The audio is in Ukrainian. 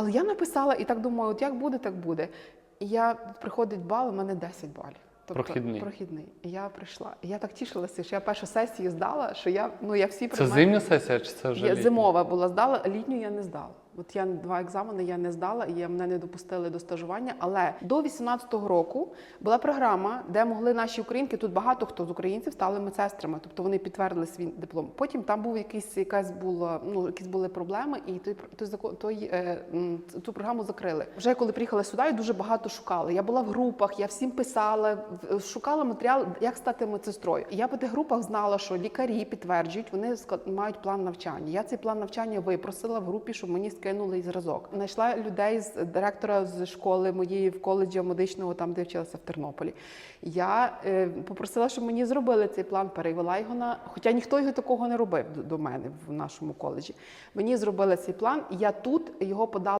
Але я написала і так думаю, от як буде, так буде. І я приходить бал, у мене 10 балів. Тобто, Прохідний. Прохідний. І я прийшла. І я так тішилася, що я першу сесію здала, що я ну я всі Це зимня сесія чи це вже я літня? зимова була здала, літню я не здала. От я два екзамени я не здала, і мене не допустили до стажування. Але до 18-го року була програма, де могли наші українки, тут багато хто з українців стали медсестрами, тобто вони підтвердили свій диплом. Потім там був якийсь якась була, ну якісь були проблеми, і той той той е, ту програму закрили. Вже коли приїхала сюди, я дуже багато шукала. Я була в групах, я всім писала, шукала матеріал, як стати медсестрою. Я по тих групах знала, що лікарі підтверджують, вони мають план навчання. Я цей план навчання випросила в групі, щоб мені скинули і зразок. Знайшла людей з директора з школи моєї в коледжі медичного, там де вчилася в Тернополі. Я е, попросила, щоб мені зробили цей план, перевела його на. Хоча ніхто його такого не робив до мене в нашому коледжі. Мені зробили цей план, і я тут його подала.